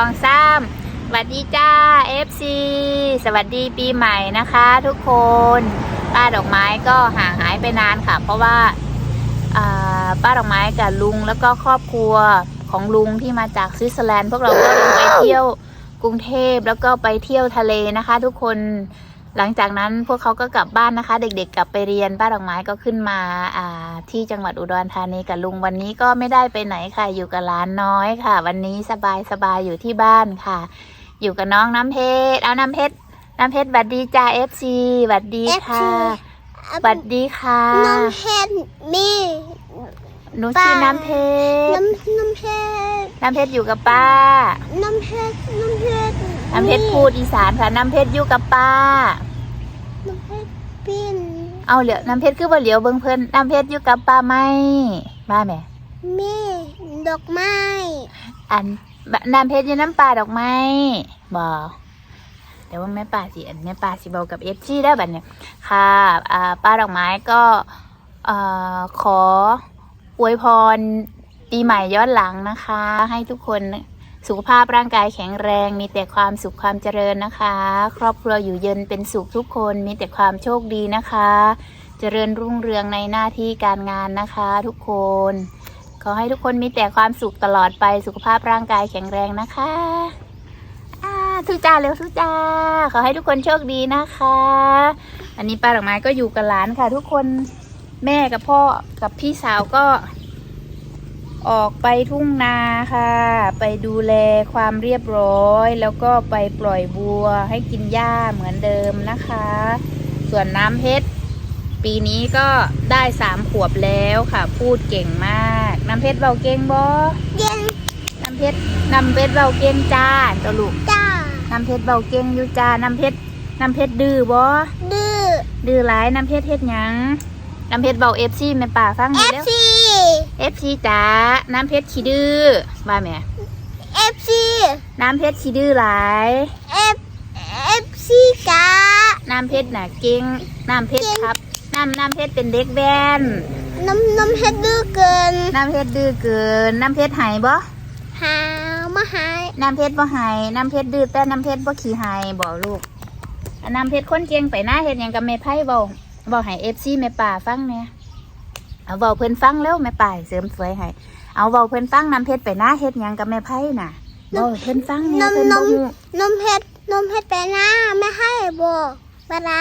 องสามสวัสดีจ้า FC สวัสดีปีใหม่นะคะทุกคนป้าดอกไม้ก็ห่างหายไปนานค่ะ เพราะว่าาป้าดอกไม้กับลุงแล้วก็ครอบครัวของลุงที่มาจากสวิตเซอร์แลนด์พวกเราก็ลงไปเที่ยวกรุงเทพแล้วก็ไปเที่ยวทะเลนะคะ ทุกคน หลังจากนั้นพวกเขาก็กลับบ้านนะคะ เด็กๆกลับไปเรียนป้าดอกไม้ก็ขึ้นมาอ่าที่จังหวัดอุดรธานีกับลุงวันนี้ก็ไม่ได้ไปไหนค่ะอยู่กับหลานน้อยค่ะ วันนี้สบายสบายๆอยู่ที่บ้านค่ะ อยู่กับน้องน้ำเพชรเอาน้ำเพชรน้ำเพชรบัดดีจ้าเอฟซีบัดดีค่ะบัดดีค่ะน้ำเพชรมีหนูชื่อน้ำเพชรน้ำน้ำเพชรน้ำเพชรอยู่กับป้า น้ำเพชรน้ำเพชรน้ำเพชรพูดอีสานค่ะ น้ำเพชรอยู่กับป้า น้ำเพชรปินเอาเหลียวน้ำเพชรคือบ่เหลียวเบิ่งเพิ่นน้ำเพชรอยู่กับป้าไหมบ้าแม่มีดอกไม้ อันบะน้ำเพชรอยู่น้ำปลาดอกไม้บอเดี๋ยวว่าแม่ป่าสิอันแม่ป่าสิบอกกับเอฟซีได้บัดเนี่ยค่ะอ่าป้าดอกไม้ก็เอ่อขออวยพรปีใหม่ย้อนหลังนะคะ ให้ทุกคน สุขภาพร่างกายแข็งแรง มีแต่ความสุขความเจริญนะคะ ครอบครัวอยู่เย็นเป็นสุขทุกคนมีแต่ความโชคดีนะคะ เจริญรุ่งเรืองในหน้าที่การงานนะคะทุกคน ขอให้ทุกคนมีแต่ความสุขตลอดไปสุขภาพร่างกายแข็งแรงนะคะอ่าทุจ้าเร็วทุจ้า ขอให้ทุกคนโชคดีนะคะ อันนี้ป้าดอกไม้ก็อยู่กับหลานค่ะ ทุกคนแม่กับพ่อกับพี่สาวก็ ออกไปทุ่งนาค่ะ ไปดูแลความเรียบร้อย แล้วก็ไปปล่อยบัวให้กินหญ้าเหมือนเดิมนะคะ ส่วนน้ำเพชรปีนี้ก็ได้สามขวบแล้วค่ะ พูดเก่งมาก น้ำเพชรเบาเก่งบอเย็นน้ำเพชรน้ำเพชรเบาเก่งจ้าตัวลูกจ้าน้ำเพชรเบาเก่งอยู่จ้าน้ำเพชรน้ำเพชรดื้อบอดื้อดื้อหลายน้ำเพชรเฮ็ดหยังน้ำเพชรเบาเอฟซีแม่ป่าฟังเอดีฟแล้วซี เอฟซีจ้าน้ำเพชรขี้ดื้อว่าแม่เอฟซีน้ำเพชรขี้ดื้อหลายเอฟเอฟซีจ้าน้ำเพชรน่ะเก่งน้ำเพชรครับน้ำน้ำเพชรเป็นเด็กแว่นน้ำน้ำเพชรดื้อเกิน น้ำเพชรดื้อเกิน น้ำเพชรหายบ่หามาหายน้ำเพชรบ่ใหายน้ำเพชรดื้อแต่น้ำเพชรบ่ขี้หายบอกลูกอันน้ำเพชรคนเก่งไปหน้าเฮ็ดหยังกับแม่ไพ่บ่บ่ให้ FC แม่ป่าฟังแหน่ เอาเว้าเพิ่นฟังแล้วแม่ป่าเสริมสวยให้เอาเว้าเพิ่นฟังน้ำเพชรไปหน้าเฮ็ดหยังกับแม่ไพ่น่ะเว้าให้เพิ่นฟังแหน่นมเพิ่นนบ่มฮู้นมเพชรนมเพชรไปนะไม่ให้บอกเวลา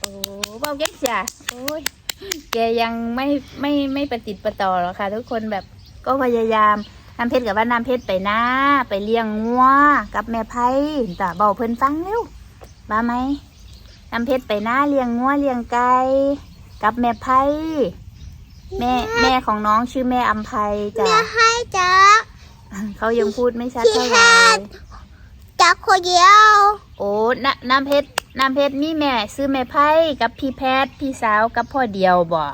โอ้เว้าเก่งจ้ะโอ้ยแกยังไม่ไม่ไม่ประติดประต่อหรอกค่ะ ทุกคนแบบก็พยายามน้ำเพชรกับว่าน้ำเพชรไปหน้าไปเลี้ยงงัวกับแม่ไพ่แต่เบาเพิ่นฟังเร็วมาไหมน้ำเพชรไปหน้าเลี้ยงงัวเลี้ยงไก่กับแม่ไพ่ แม่แม่ของน้องชื่อแม่อัมไพจ้ะไม่ให้จ้าเขายังพูดไม่ชัดขี้เท่าไหแคร่ทจากคนเดียว โอ้นน้ำเพชรน้ำเพชรมีแม่ซื้อแม่ไพ่กับพี่แพทย์พี่สาวกับพ่อเดียวบ่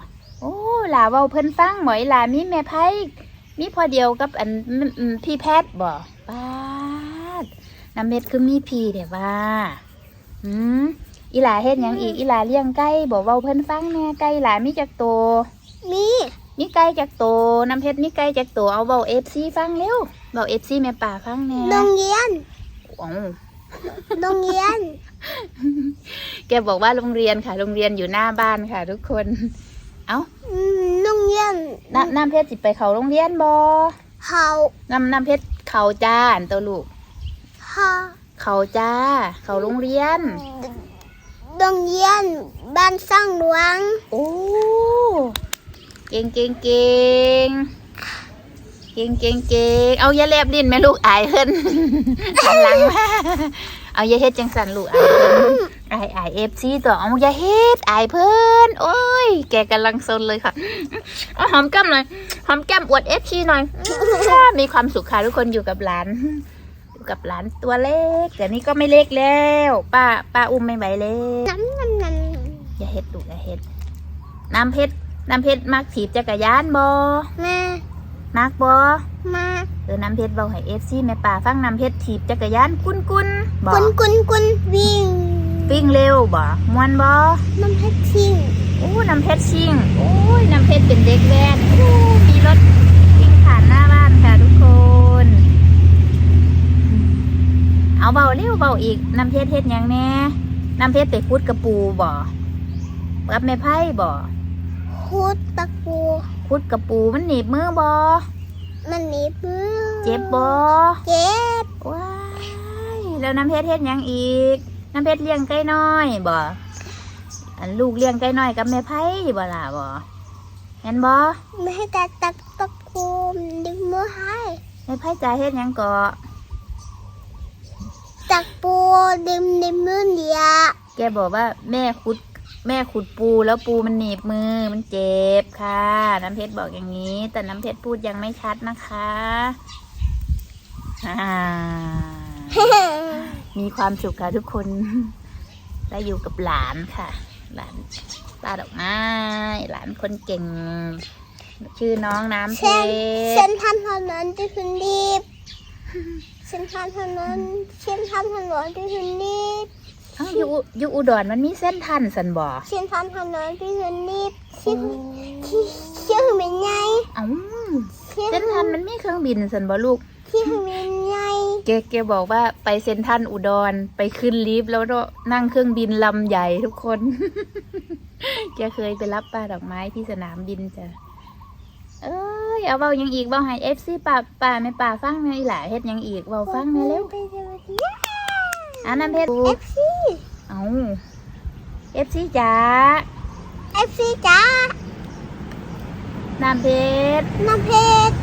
โอ้หลาเว้าเพิ่นฟังหมอยหลามีแม่ไพ่มีพ่อเดียวกับอันอืมอืมพี่แพทย์บ่ป้าดน้ำเพชรคือมีพี่เดี๋ยวว่าอืมอีหลาเฮ็ดหยังอีกอีหลาเลี้ยงไก่บอกเว้าเพิ่นฟังแหน่ไก่หลามีจักโตว มีมีไก่จักโตวน้ำเพชรมีไก่จักโตวเอาเว้า FC ฟังเร็วเว้า FC แม่ป่าฟังแหน่โรงเรียนอ๋อโรงเรียน แกบอกว่าโรงเรียนค่ะ โรงเรียนอยู่หน้าบ้านค่ะ ทุกคน เอ้าอืมโรงเรียนน้ำน้ำเพชรสิไปเขาโรงเรียนบ่เขาน้ำน้ำเพชรเขาจ้าอันตัวลูกเขาเขาจ้า เขาโรงเรียนโรงเรียนบ้านสร้างหลวง โอ้ เก่งเก่งเก่งเก่งเก่งเก่งเอาอย่าแลบลิ้นแม่ลูกอายเพิ่นหันหลังมาเอาอย่าเฮ็ดจังสันลูกอายเพิ่นอายอายเอฟซีตัวเอาอย่าเฮ็ดอายเพิ่นโอ้ย แกกำลังซนเลยค่ะเอาหอมแก้มหน่อยหอมแก้มอวดเอฟซีหน่อยมีความสุขค่ะทุกคนอยู่กับหลานอยู่กับหลานตัวเล็กแต่นี่ก็ไม่เล็กแล้วป้าป้าอุ้มไม่ไหวแล้วน้ำน้ำน้อย่าเฮ็ดลูกอย่าเฮ็ดน้ำเพชร น้ำเพชรมักถีบจักรยานบอำมามักบอมาเออน้ำเพชรเบาให้เอฟซีแม่ป่าฟังน้ำเพชรถีบจักรยานกุนกุนบอกุนกุนกุนวิ่งวิ่งเร็วบอมวนบอน้ำเพชรทิ้งโอ้น้ำเพชรชิงโอ้ยน้ำเพชรเป็นเด็กแว้นโอ้มีรถวิ่งผ่านหน้าบ้านค่ะทุกคนเบาเร็วเบาอีกน้ำเพชรเฮ็ดหยังแน่น้ำเพชรไปคุดกระปูบ่กับแม่ไพ่บ่ คุดตะปูคุดกระปูมันหนีบมือบ่มันหนีบมือเจ็บบ่เจ็บว้ายแล้วน้ำเพชรเฮ็ดหยังอีก น้ำเพชรเลี้ยงไก่น้อยบ่อันลูกเลี้ยงไก่น้อยกับแม่ไพ่บ่ล่ะบ่เห็นบ่ไม่ให้ตาตะตะปูดึงมือให้แม่ไพ่จ่ายเฮ็ดหยังก่อตะปูดึงดึงมือเดียวแกบอกว่าแม่ขุด แม่ขุดปูแล้วปูมันหนีบมือมันเจ็บค่ะ น้ำเพชรบอกอย่างนี้ แต่น้ำเพชรพูดยังไม่ชัดนะคะอ่ามีความสุขค่ะทุกคนได้อยู่กับหลานค่ะ หลานตาดอกไม้หลานคนเก่ง ชื่อน้องน้ำเพชเส้นทำถนนที่คุณรีบเส้นทำถนนเส้นทำถนนที่คุณรีบ อ้าอยู่อยู่อุดรมันมีเส้นทันสันบ่เส้นทำถนนที่คุณรีบที่ที่ที่คุณเป็นไงเอ้าที่เส้นทันมันมีเครื่องบินสันบ่ลูกที่คุณเป็นไงแกแกบอกว่าไปเซ็นทรัลอุดรไปขึ้นลิฟต์แล้วก็นั่งเครื่องบินลำใหญ่ทุกคน แกเคยไปรับปลาดอกไม้ที่สนามบินจ้ะเอ้ยเอาเบายังอีกเบาให้เอฟซีป่าป่าไม่ป่าฟังในอยอีหล่าเฮ็ดหยังอีกเบาฟังในอยเร็ว อะน้ำเพชรเอฟซีเอาเอฟซีจ๋าเอฟซีจ้าน้ำเพชรน้ำเพชร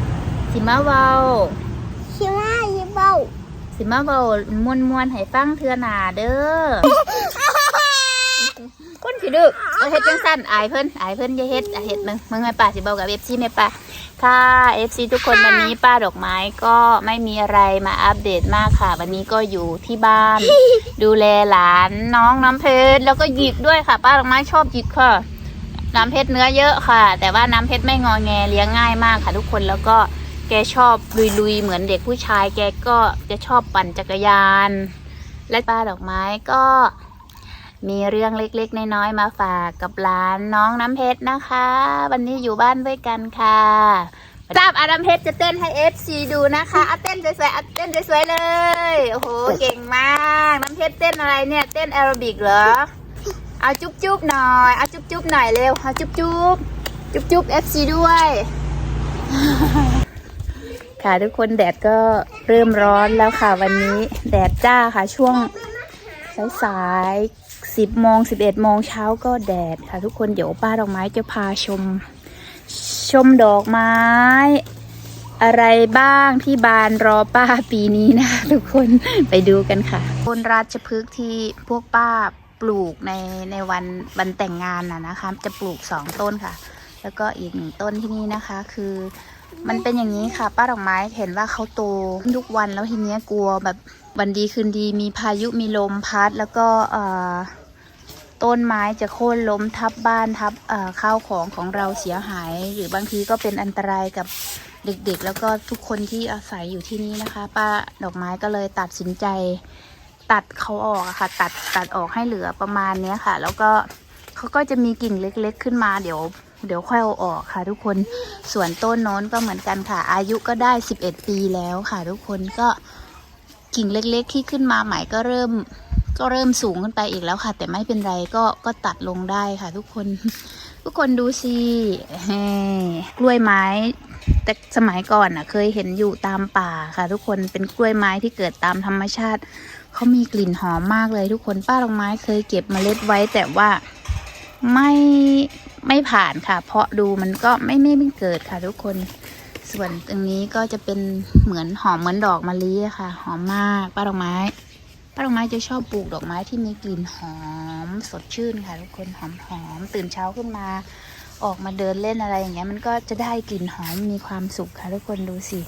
สิมาเบาชิว่ายีเบาสิมาเบามวนมวนๆให้ฟังเทือหนาเด้อ คนขี้ดื้อเอาเฮ็ดจังสั้นอายเพิ่นอายเพิ่นอย่าเฮ็ดอย่าเฮ็ดมึงมึงแม่ป้าสิเบากับ FC แม่ป้าค่ะ FC ทุกคนวันนี้ป้าดอกไม้ก็ไม่มีอะไรมาอัปเดตมากค่ะ วันนี้ก็อยู่ที่บ้าน ดูแลหลานน้องน้ำเพชรแล้วก็หยิกด้วยค่ะ ป้าดอกไม้ชอบหยิกค่ะ น้ำเพชรเนื้อเยอะค่ะ แต่ว่าน้ำเพชรไม่งอแงเลี้ยงง่ายมากค่ะ ทุกคนแล้วก็แกชอบลุยๆเหมือนเด็กผู้ชาย แกก็จะชอบปั่นจักรยาน และป้าดอกไม้ก็ มีเรื่องเล็กๆ น้อยๆ มาฝากกับหลานน้องน้ำเพชรนะคะ วันนี้อยู่บ้านด้วยกันค่ะทราบอาน้ำเพชรจะเต้นให้เอฟซีดูนะคะเอาเต้นสวยๆเอาเต้นสวยๆเลย โอ้โห เก่งมาก น้ำเพชรเต้นอะไรเนี่ย เต้นแอโรบิกเหรอ เอาจุ๊บจุ๊บๆหน่อย เอาจุ๊บจุ๊บๆหน่อยเร็ว เอาจุ๊บจุ๊บจุ๊บจุ๊บเอฟซีด้วย ค่ะทุกคนแดดก็เริ่มร้อนแล้วค่ะ วันนี้แดดจ้าค่ะช่วงสายๆ สิบโมงสิบเอ็ดโมงเช้าก็แดดค่ะ ทุกคนเดี๋ยวป้าดอกไม้จะพาชม ชมดอกไม้ อะไรบ้างที่บานรอป้าปีนี้นะ ทุกคนไปดูกันค่ะต้นราชพฤกษ์ที่พวกป้าปลูกในในวันวันแต่งงานน่ะนะคะ จะปลูกสองต้นค่ะ แล้วก็อีกหนึ่งต้นที่นี่นะคะ คือมันเป็นอย่างนี้ค่ะ ป้าดอกไม้เห็นว่าเขาโตทุกวันแล้วทีเนี้ยกลัวแบบวันดีคืนดีมีพายุมีลมพัด แล้วก็เอ่อ ต้นไม้จะโค่นล้มทับบ้านทับข้าวของของเราเสียหาย หรือบางทีก็เป็นอันตรายกับเด็กๆ แล้วก็ทุกคนที่อาศัยอยู่ที่นี่นะคะ ป้าดอกไม้ก็เลยตัดสินใจตัดเขาออกค่ะ ตัดตัดออกให้เหลือประมาณนี้ค่ะ แล้วก็เขาก็จะมีกิ่งเล็กๆ ขึ้นมาเดี๋ยวเดี๋ยวค่อยเอาออกค่ะ ทุกคนส่วนต้นโน้นก็เหมือนกันค่ะ อายุก็ได้ 11 ปีแล้วค่ะ ทุกคนก็กิ่งเล็กๆ ที่ขึ้นมาใหม่ก็เริ่ม ก็เริ่มสูงขึ้นไปอีกแล้วค่ะ แต่ไม่เป็นไรก็ก็ตัดลงได้ค่ะ ทุกคน ทุกคนดูสิกล้วยไม้ แต่สมัยก่อนน่ะ เคยเห็นอยู่ตามป่าค่ะ ทุกคนเป็นกล้วยไม้ที่เกิดตามธรรมชาติเขามีกลิ่นหอมมากเลย ทุกคนป้าดอกไม้เคยเก็บเมล็ดไว้ แต่ว่าไม่ไม่ผ่านค่ะ เพราะดูมันก็ไม่ไม่ไม่เกิดค่ะ ทุกคนส่วนตรงนี้ก็จะเป็นเหมือนหอมเหมือนดอกมะลิค่ะ หอมมากป้าดอกไม้ ป้าดอกไม้จะชอบปลูกดอกไม้ที่มีกลิ่นหอมสดชื่นค่ะทุกคนหอมหอมตื่นเช้าขึ้นมา ออกมาเดินเล่นอะไรอย่างเงี้ยมันก็จะได้กลิ่นหอมมีความสุขค่ะทุกคนดูสิ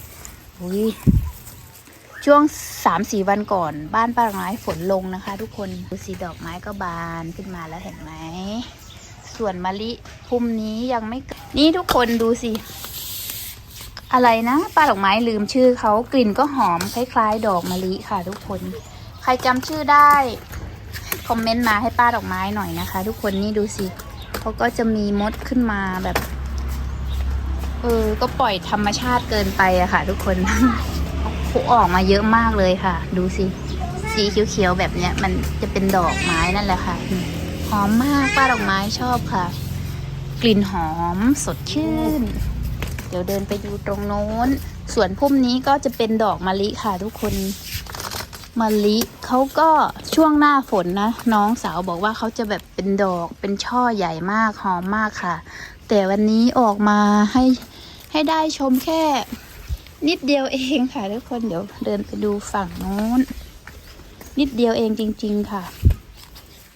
อุ้ยช่วงสามสี่วันก่อนบ้านป้าดอกไม้ฝนลงนะคะ ทุกคนดูสิดอกไม้ก็บานขึ้นมาแล้วเห็นไหมส่วนมะลิพุ่มนี้ยังไม่นี่ทุกคนดูสิอะไรนะป้าดอกไม้ลืมชื่อเขากลิ่นก็หอมคล้าย ๆ ดอกมะลิค่ะทุกคน รจำชื่อได้ คอมเมนต์มาให้ป้าดอกไม้หน่อยนะคะ ทุกคนนี่ดูสิเขาก็จะมีมดขึ้นมาแบบ เออ ก็ปล่อยธรรมชาติเกินไปอะค่ะ ทุกคนเขาออกมาเยอะมากเลยค่ะ ดูสิ สีเขียวๆแบบเนี้ย มันจะเป็นดอกไม้นั่นแหละค่ะหอมมากป้าดอกไม้ชอบค่ะ กลิ่นหอมสดชื่น เดี๋ยวเดินไปดูตรงโน้น ส่วนพุ่มนี้ก็จะเป็นดอกมะลิค่ะทุกคน มะลิเขาก็ช่วงหน้าฝนนะ น้องสาวบอกว่าเขาจะแบบเป็นดอกเป็นช่อใหญ่มากหอมมากค่ะ แต่วันนี้ออกมาให้ให้ได้ชมแค่ นิดเดียวเองค่ะทุกคนเดี๋ยวเดินไปดูฝั่งโน้น นิดเดียวเองจริง ๆค่ะ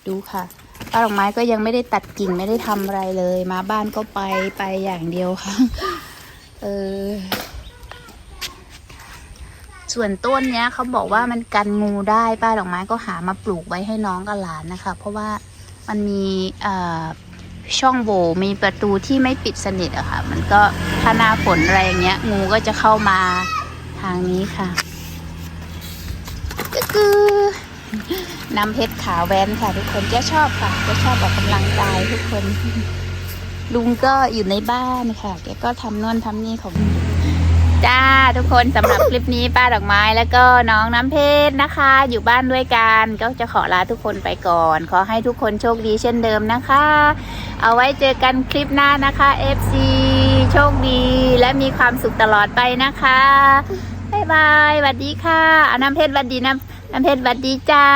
ดูค่ะป้าดอกไม้ก็ยังไม่ได้ตัดกิ่งไม่ได้ทำอะไรเลย มาบ้านก็ไปไปอย่างเดียวค่ะ เออ ส่วนต้นเนี้ยเขาบอกว่ามันกันงูได้ป้าดอกไม้ก็หามาปลูกไว้ให้น้องกับหลานนะคะ เพราะว่ามันมีช่องโหว่มีประตูที่ไม่ปิดสนิทอะค่ะ มันก็ถ้าหน้าฝนอะไรอย่างเงี้ย งูก็จะเข้ามาทางนี้ค่ะ ก็คือน้ำเพชรขาวแวนค่ะ ทุกคนจะชอบค่ะจะชอบออกกำลังกายทุกคน ลุงก็อยู่ในบ้านค่ะ แกก็ทำน่นทำนี่ของ จ้าทุกคนสำหรับคลิปนี้ป้าดอกไม้แล้วก็น้องน้ำเพชรนะคะ อยู่บ้านด้วยกันก็จะขอลาทุกคนไปก่อน ขอให้ทุกคนโชคดีเช่นเดิมนะคะ เอาไว้เจอกันคลิปหน้านะคะ FC โชคดีและมีความสุขตลอดไปนะคะบ๊ายบายสวัสดีค่ะเอาน้ำเพชรสวัสดีน้ำน้ำเพชรสวัสดีจ้า